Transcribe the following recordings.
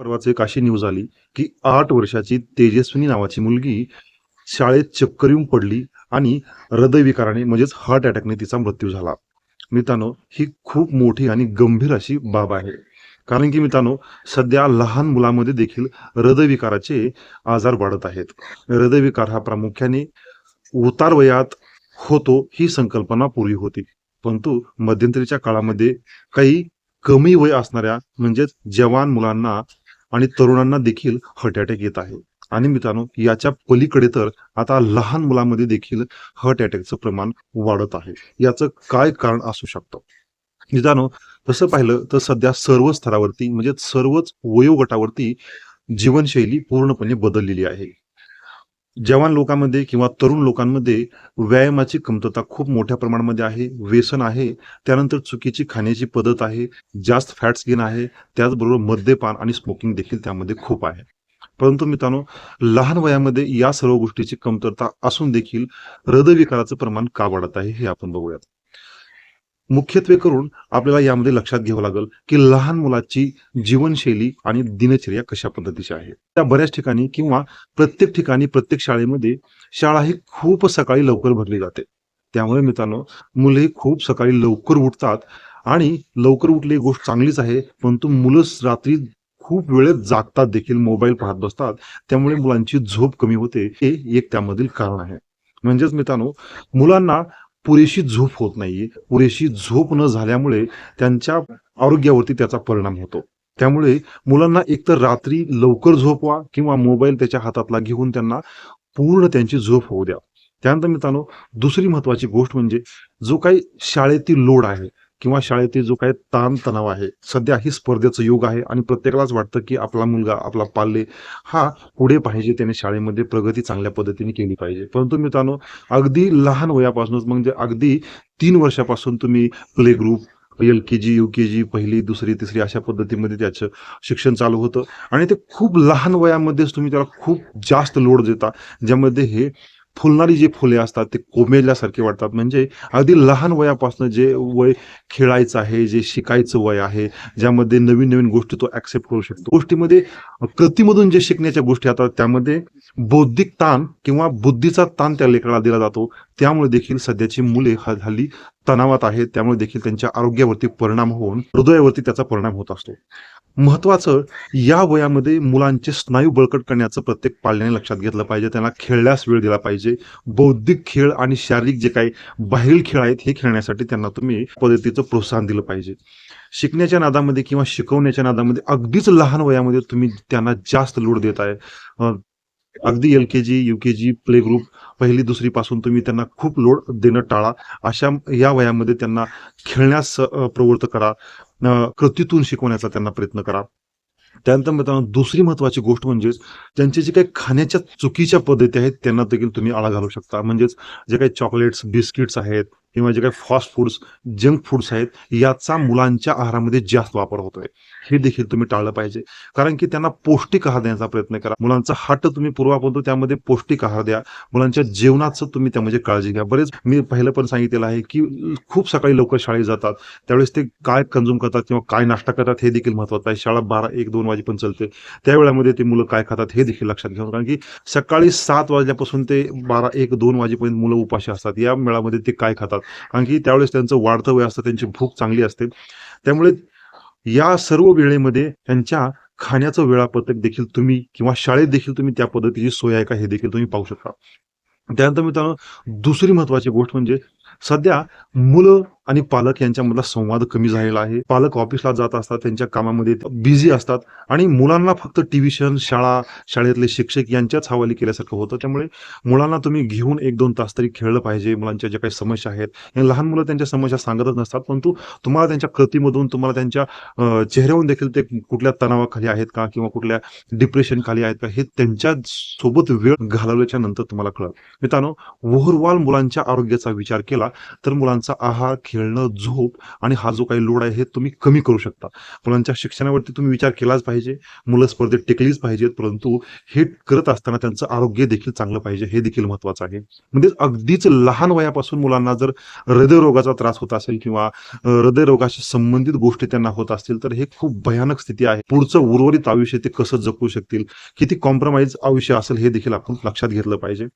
परवाच एक अशी न्यूज आली की आठ वर्षाची तेजस्विनी नावाची मुलगी शाळेत चक्कर येऊन पडली आणि हृदयविकाराने म्हणजेच हार्ट अटॅकने तिचा मृत्यू झाला. मित्रांनो ही खूप मोठी आणि गंभीर अशी बाब आहे. कारण की मित्रांनो सध्या लहान मुलामध्ये देखील हृदयविकाराचे आजार वाढत आहेत. हृदयविकार हा प्रामुख्याने उतार वयात होतो ही संकल्पना पूर्वी होती. परंतु मध्यंतरीच्या काळामध्ये काही कमी वय असणाऱ्या म्हणजेच जवान मुलांना आणि तरुणांना देखील हार्ट अटॅक येत आहे. आणि मित्रांनो याच्या पलीकडे तर आता लहान मुलांमध्ये देखील हार्ट अटॅकचं प्रमाण वाढत आहे. याचं काय कारण असू शकतं? मित्रांनो तसं पाहिलं तर सध्या सर्व स्तरावरती म्हणजे सर्वच वयोगटावरती जीवनशैली पूर्णपणे बदललेली आहे. जवान लोकांमध्ये किंवा तरुण लोकांमध्ये व्यायामाची कमतरता खूप मोठ्या प्रमाणामध्ये आहे व्यसन आहे त्यानंतर चुकीची खाण्याची पद्धत आहे जास्त फॅट्स गेन आहे त्याचबरोबर मद्यपान आणि स्मोकिंग देखील त्यामध्ये खूप आहे. परंतु मित्रांनो लहान वयामध्ये या सर्व गोष्टीची कमतरता असून देखील हृदयविकाराचं प्रमाण का वाढत आहे हे आपण बघूयात. मुख्यत्वे करून आपल्याला यामध्ये लक्षात घ्यावं लागेल की लहान मुलाची जीवनशैली आणि दिनचर्या कशा पद्धतीची आहे त्या बऱ्याच ठिकाणी किंवा प्रत्येक ठिकाणी प्रत्येक शाळेमध्ये शाळा ही खूप सकाळी लवकर भरली जाते. त्यामुळे मित्रांनो मुले खूप सकाळी लवकर उठतात आणि लवकर उठली ही गोष्ट चांगलीच आहे परंतु मुलं रात्री खूप वेळेत जागतात देखील मोबाईल पाहत बसतात. त्यामुळे मुलांची झोप कमी होते. हे एक त्यामधील कारण आहे. म्हणजेच मित्रांनो मुलांना पुरेशी झोप होत नाहीये. पुरेशी झोप न झाल्यामुळे त्यांच्या आरोग्यावरती त्याचा परिणाम होतो. त्यामुळे मुलांना एकतर रात्री लवकर झोपवा किंवा मोबाईल त्याच्या हातातला घेऊन त्यांना पूर्ण त्यांची झोप होऊ द्या. त्यानंतर मित्रांनो दुसरी महत्वाची गोष्ट म्हणजे जो काही शाळेतील लोड आहे किंवा शाळेतील जो काही ताणतणाव आहे सध्या ही स्पर्धेचं युग आहे आणि प्रत्येकालाच वाटतं की आपला मुलगा आपला पाल्य हा पुढे पाहिजे त्याने शाळेमध्ये प्रगती चांगल्या पद्धतीने केली पाहिजे. परंतु मित्रांनो अगदी लहान वयापासूनच म्हणजे अगदी तीन वर्षापासून तुम्ही play group L K G U K G पहिली दुसरी तिसरी अशा पद्धतीमध्ये त्याचं शिक्षण चालू होतं. आणि ते खूप लहान वयामध्येच तुम्ही त्याला खूप जास्त लोड देता ज्यामध्ये हे फुलणारी जी फुले असतात ते कोमेजल्यासारखे वाटतात. म्हणजे अगदी लहान वयापासून जे वय खेळायचं आहे जे शिकायचं वय आहे ज्यामध्ये नवीन नवीन गोष्टी तो ऍक्सेप्ट करू शकतो. गोष्टीमध्ये कृतीमधून जे शिकण्याच्या गोष्टी येतात त्यामध्ये बौद्धिक ताण किंवा बुद्धीचा ताण त्या लेकराला दिला जातो. त्यामुळे देखील सध्याची मुले हल्ली तणावात आहेत. त्यामुळे देखील त्यांच्या आरोग्यावरती परिणाम होऊन हृदयावरती त्याचा परिणाम होत असतो. महत्वाचं या वयामध्ये मुलांचे स्नायू बळकट करण्याचं प्रत्येक पाल्याने लक्षात घेतलं पाहिजे. त्यांना खेळण्यास वेळ दिला पाहिजे. बौद्धिक खेळ आणि शारीरिक जे काही बाहेरील खेळ आहेत हे खेळण्यासाठी त्यांना तुम्ही पद्धतीचं प्रोत्साहन दिलं पाहिजे. शिकण्याच्या नादामध्ये किंवा शिकवण्याच्या नादामध्ये अगदीच लहान वयामध्ये तुम्ही त्यांना जास्त लोड देत आहे. अगदी L K G U K G play group पहिली दुसरी पासून तुम्ही त्यांना खूप लोड देणं टाळा. अशा या वयामध्ये त्यांना खेळण्यास प्रवृत्त करा. कृतीतून शिकवण्याचा त्यांना प्रयत्न करा. त्यानंतर मित्रांनो दुसरी महत्वाची गोष्ट म्हणजेच त्यांचे जे काही खाण्याच्या चुकीच्या पद्धती आहेत त्यांना देखील तुम्ही आळा घालू शकता. म्हणजेच जे काही चॉकलेट्स बिस्किट्स आहेत किंवा जे काही फास्ट फूड्स जंक फूड्स आहेत याचा मुलांच्या आहारामध्ये जास्त वापर होतोय. हे देखील तुम्ही टाळलं पाहिजे. कारण की त्यांना पौष्टिक आहार देण्याचा प्रयत्न करा. मुलांचा हट तुम्ही पूर्वापर्यंत त्यामध्ये पौष्टिक आहार द्या. मुलांच्या जेवणाचं तुम्ही त्यामध्ये काळजी घ्या. बरेच मी पहिलं पण सांगितलेलं आहे की खूप सकाळी लवकर शाळेत जातात. त्यावेळेस ते काय कन्झ्युम करतात किंवा काय नाश्ता करतात हे देखील महत्वाचं आहे. शाळा बारा एक दोन वाजेपर्यंत चालते. त्या वेळामध्ये ते मुलं काय खातात हे देखील लक्षात घेऊन कारण की सकाळी सात वाजल्यापासून ते बारा एक दोन वाजेपर्यंत मुलं उपाशी असतात. या वेळामध्ये ते काय खातात? कारण की त्यावेळेस त्यांचं वाढतं वय असतं त्यांची भूक चांगली असते. त्यामुळे या सर्व वेळेमध्ये त्यांच्या खाण्याचं वेळापत्रक देखील तुम्ही किंवा शाळेत देखील तुम्ही त्या पद्धतीची सोय आहे का हे देखील तुम्ही पाहू शकता. त्यानंतर मित्रांनो दुसरी महत्वाची गोष्ट म्हणजे सध्या मुलं आणि पालक यांच्यामधला संवाद कमी झालेला आहे. पालक ऑफिसला जात असतात त्यांच्या कामामध्ये बिझी असतात आणि मुलांना फक्त ट्युशन शाळा शाळेतले शिक्षक यांच्याच हवाली केल्यासारखं होतं. त्यामुळे मुलांना तुम्ही घेऊन एक दोन तास तरी खेळलं पाहिजे. मुलांच्या ज्या काही समस्या आहेत हे लहान मुलं त्यांच्या समस्या सांगतच नसतात परंतु तुम्हाला त्यांच्या कृतीमधून तुम्हाला त्यांच्या चेहऱ्यावरून देखील ते कुठल्या तणावाखाली आहेत का किंवा कुठल्या डिप्रेशन खाली आहेत का हे त्यांच्यासोबत वेळ घालवल्याच्या नंतर तुम्हाला कळत मित्रांनो ओव्हरऑल मुलांच्या आरोग्याचा विचार केला तर मुलांचा आहार खेळणं झोप आणि हा जो काही लोड आहे हे तुम्ही कमी करू शकता. मुलांच्या शिक्षणावरती तुम्ही विचार केलाच पाहिजे. मुलं स्पर्धेत टिकलीच पाहिजेत परंतु हे करत असताना त्यांचं आरोग्य देखील चांगलं पाहिजे हे देखील महत्वाचं आहे. म्हणजे अगदीच लहान वयापासून मुलांना जर हृदयरोगाचा त्रास होत असेल किंवा हृदयरोगाशी संबंधित गोष्टी त्यांना होत असतील तर हे खूप भयानक स्थिती आहे. पुढचं उर्वरित आयुष्य ते कसं जगू शकतील? किती कॉम्प्रोमाइज आयुष्य असेल हे देखील आपण लक्षात घेतलं पाहिजे.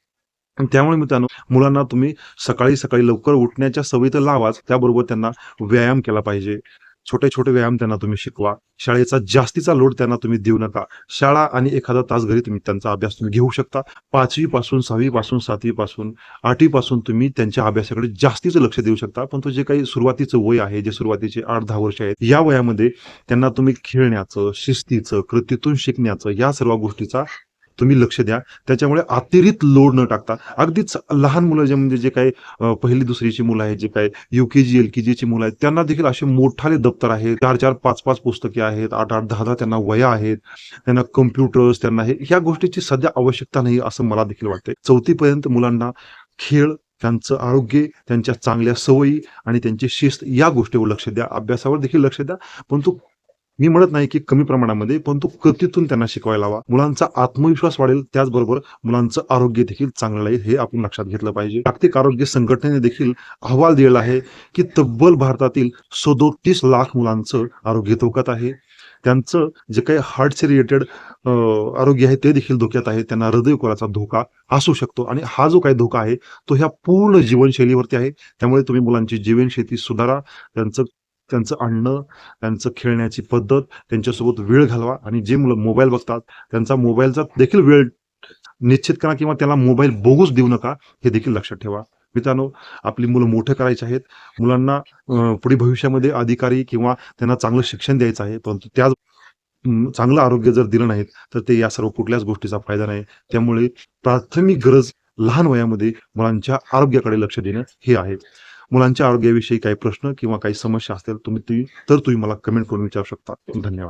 त्यामुळे मित्रांनो मुलांना तुम्ही सकाळी सकाळी लवकर उठण्याच्या सवयी तर लावाच त्याबरोबर त्यांना व्यायाम केला पाहिजे. छोटे छोटे व्यायाम त्यांना तुम्ही शिकवा. शाळेचा जास्तीचा लोड त्यांना तुम्ही देऊ नका. शाळा आणि एखादा तास घरी तुम्ही त्यांचा अभ्यास तुम्ही घेऊ शकता. पाचवी पासून सहावी पासून सातवी पासून आठवी पासून तुम्ही त्यांच्या अभ्यासाकडे जास्तीचं लक्ष देऊ शकता. पण तो जे काही सुरुवातीचं वय आहे जे सुरुवातीचे आठ दहा वर्ष आहेत या वयामध्ये त्यांना तुम्ही खेळण्याचं शिस्तीचं कृतीतून शिकण्याचं या सर्व गोष्टीचा तुम्ही लक्ष द्या. त्याच्यामुळे अतिरिक्त लोड न टाकता अगदीच लहान मुलं जे म्हणजे जे काही पहिली दुसरीची मुलं आहेत जे काही युकेजी एल के जीची मुलं आहेत त्यांना देखील असे मोठाले दप्तर आहेत. चार चार पाच पाच पुस्तके आहेत आठ आठ दहा दहा त्यांना वया आहेत. त्यांना कम्प्युटर्स त्यांना हे ह्या गोष्टीची सध्या आवश्यकता नाही असं मला देखील वाटतंय. चौथीपर्यंत मुलांना खेळ त्यांचं आरोग्य त्यांच्या चांगल्या सवयी आणि त्यांची शिस्त या गोष्टीवर लक्ष द्या. अभ्यासावर देखील लक्ष द्या. परंतु मी म्हणत नाही की कमी प्रमाणामध्ये पण तो कृतीतून त्यांना शिकवायला हवा मुलांचा आत्मविश्वास वाढेल त्याचबरोबर मुलांचं आरोग्य देखील चांगलं राहील हे आपण लक्षात घेतलं पाहिजे. जागतिक आरोग्य संघटनेने देखील अहवाल दिलेला आहे की तब्बल भारतातील सदोतीस लाख मुलांचं आरोग्य धोक्यात आहे. त्यांचं जे काही हार्टचे रिलेटेड आरोग्य आहे ते देखील धोक्यात आहे. त्यांना हृदयकोराचा धोका असू शकतो. आणि हा जो काही धोका आहे तो ह्या पूर्ण जीवनशैलीवरती आहे. त्यामुळे तुम्ही मुलांची जीवनशैली सुधारा. त्यांचं त्यांचं आणणं त्यांचं खेळण्याची पद्धत त्यांच्यासोबत वेळ घालवा आणि जे मुलं मोबाईल बघतात त्यांचा मोबाईलचा देखील वेळ निश्चित करा किंवा त्याला मोबाईल बघूच देऊ नका हे देखील लक्षात ठेवा. मित्रांनो आपली मुलं मोठे करायचे आहेत. मुलांना पुढे भविष्यामध्ये अधिकारी किंवा त्यांना चांगलं शिक्षण द्यायचं आहे परंतु त्या चांगलं आरोग्य जर दिलं नाहीत तर ते या सर्व कुठल्याच गोष्टीचा फायदा नाही. त्यामुळे प्राथमिक गरज लहान वयामध्ये मुलांच्या आरोग्याकडे लक्ष देणं हे आहे. मुलांच्या आरोग्याविषयी काही प्रश्न किंवा काही समस्या असतील तुम्ही ती तर तुम्ही मला कमेंट करून विचारू शकता. धन्यवाद.